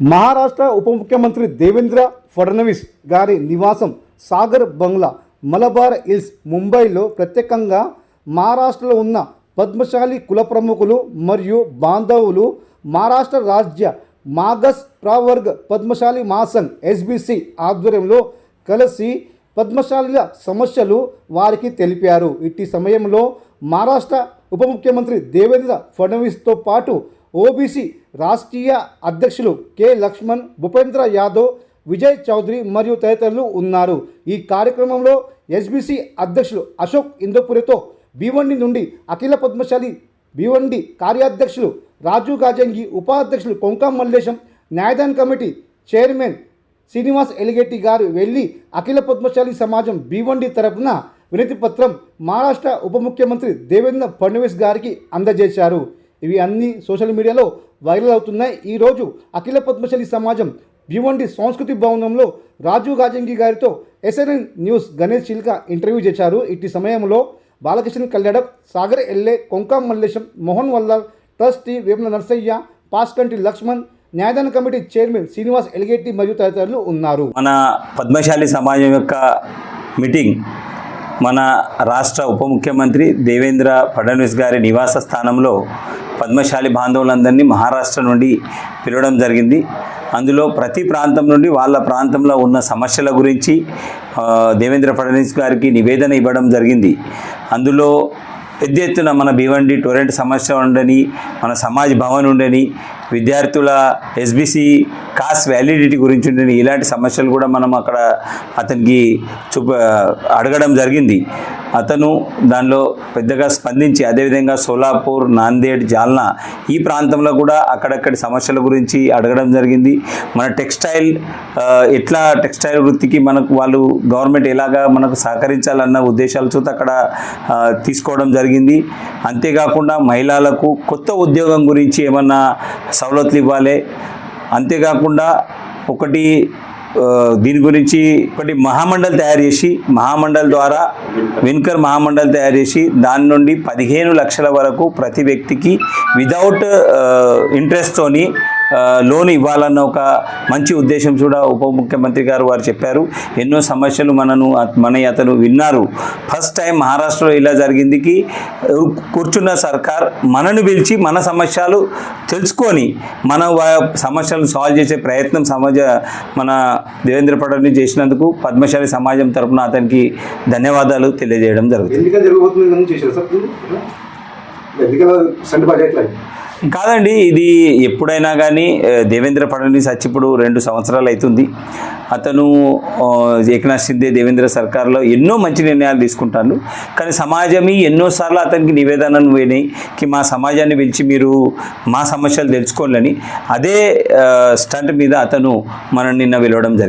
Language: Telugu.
మహారాష్ట్ర ఉప ముఖ్యమంత్రి దేవేంద్ర ఫడ్నవీస్ గారి నివాసం సాగర్ బంగ్లా మలబార్ హిల్స్ ముంబైలో ప్రత్యేకంగా మహారాష్ట్రలో ఉన్న పద్మశాలి కుల ప్రముఖులు మరియు బాంధవులు మహారాష్ట్ర రాజ్య మాగస్ ప్రావర్గ్ పద్మశాలి మహాసంఘ్ ఎస్బిసి ఆధ్వర్యంలో కలిసి పద్మశాలిల సమస్యలు వారికి తెలిపారు. ఇట్టి సమయంలో మహారాష్ట్ర ఉప ముఖ్యమంత్రి దేవేంద్ర ఫడ్నవీస్తో పాటు ఓబీసీ రాష్ట్రీయ అధ్యక్షులు కె. లక్ష్మణ్ భూపేంద్ర యాదవ్ విజయ్ చౌదరి మరియు తదితరులు ఉన్నారు. ఈ కార్యక్రమంలో ఎస్బీసీ అధ్యక్షులు అశోక్ ఇంద్రపురితో భీవండి నుండి అఖిల పద్మశాలి భీవండి కార్యాధ్యక్షులు రాజు గాజంగి ఉపాధ్యక్షులు కొంకా మల్లేశం న్యాయదాన కమిటీ చైర్మన్ శ్రీనివాస్ ఎలిగెట్టి గారు వెళ్ళి అఖిల పద్మశాలి సమాజం భీవండి తరపున వినతిపత్రం మహారాష్ట్ర ఉప ముఖ్యమంత్రి దేవేంద్ర ఫడ్నవీస్ గారికి అందజేశారు. ఇవి అన్ని సోషల్ మీడియాలో వైరల్ అవుతున్నాయి. ఈరోజు అఖిల పద్మశాలి సమాజం భివండి సంస్కృతి భవనంలో రాజు గాజంగి గారితో SNN news Ganesh Chilka interview చేశారు. ఇట్టి సమయంలో బాలకృష్ణ కళ్యాణం సాగర్ ఎల్లే కొంకా మల్లేశం మోహన్ వల్లాల్ ట్రస్టీ వేముల నర్సయ్య పాస్కంటి లక్ష్మణ్ న్యాయదాన కమిటీ చైర్మన్ శ్రీనివాస్ ఎలిగేటి మరియు తదితరులు ఉన్నారు. మన పద్మశాలి సమాజం యొక్క మీటింగ్ మన రాష్ట్ర ఉప ముఖ్యమంత్రి దేవేంద్ర ఫడ్నవీస్ గారి నివాస స్థానంలో పద్మశాలి బాంధవులందరినీ మహారాష్ట్ర నుండి పిలవడం జరిగింది. అందులో ప్రతి ప్రాంతం నుండి వాళ్ళ ప్రాంతంలో ఉన్న సమస్యల గురించి దేవేంద్ర ఫడ్నవీస్ గారికి నివేదన ఇవ్వడం జరిగింది. అందులో పెద్ద ఎత్తున మన భివండి టొరెంట్ సమస్య ఉండని మన సమాజ్ భవన్ ఉండని విద్యార్థుల ఎస్బిసి కాస్ట్ వ్యాలిడిటీ గురించి ఉండని ఇలాంటి సమస్యలు కూడా మనం అక్కడ అతనికి చూప అడగడం జరిగింది. అతను దానిలో పెద్దగా స్పందించి అదేవిధంగా సోలాపూర్ నాందేడ్ జాల్నా ఈ ప్రాంతంలో కూడా అక్కడక్కడి సమస్యల గురించి అడగడం జరిగింది. మన టెక్స్టైల్ ఎట్లా టెక్స్టైల్ వృత్తికి మనకు వాళ్ళు గవర్నమెంట్ ఎలాగా మనకు సహకరించాలన్న ఉద్దేశాలతో అక్కడ తీసుకోవడం జరిగింది. అంతేకాకుండా మహిళలకు కొత్త ఉద్యోగం గురించి ఏమన్నా సవలతులు ఇవ్వాలి అంతేకాకుండా ఒకటి దీని గురించి ఒకటి మహామండలి తయారు చేసి మహామండలి ద్వారా వెన్కర్ మహామండలి తయారు చేసి దాని నుండి పదిహేను లక్షల వరకు ప్రతి వ్యక్తికి విదౌట్ ఇంట్రెస్ట్తోని లోన్ ఇవ్వాలన్న ఒక మంచి ఉద్దేశం కూడా ఉప ముఖ్యమంత్రి గారు వారు చెప్పారు. ఎన్నో సమస్యలు మనను మన అతను విన్నారు. ఫస్ట్ టైం మహారాష్ట్రలో ఇలా జరిగిందికి కూర్చున్న సర్కార్ మనను పిలిచి మన సమస్యలు తెలుసుకొని మన సమస్యలను సాల్వ్ చేసే ప్రయత్నం సమాజ మన దేవేంద్ర ఫడ్నవీస్ చేసినందుకు పద్మశాలి సమాజం తరఫున అతనికి ధన్యవాదాలు తెలియజేయడం జరుగుతుంది. కాదండి ఇది ఎప్పుడైనా కానీ దేవేంద్ర ఫడ్నవీస్ వచ్చి ఇప్పుడు రెండు సంవత్సరాలు అవుతుంది అతను ఏకనాథ్ షిందే దేవేంద్ర సర్కార్లో ఎన్నో మంచి నిర్ణయాలు తీసుకుంటాను కానీ సమాజం ఎన్నోసార్లు అతనికి నివేదనలు పోయినాయి కి మా సమాజాన్ని పిలిచి మీరు మా సమస్యలు తెలుసుకోవాలని అదే స్టంట్ మీద అతను మనం నిన్న వెళ్ళడం జరిగింది.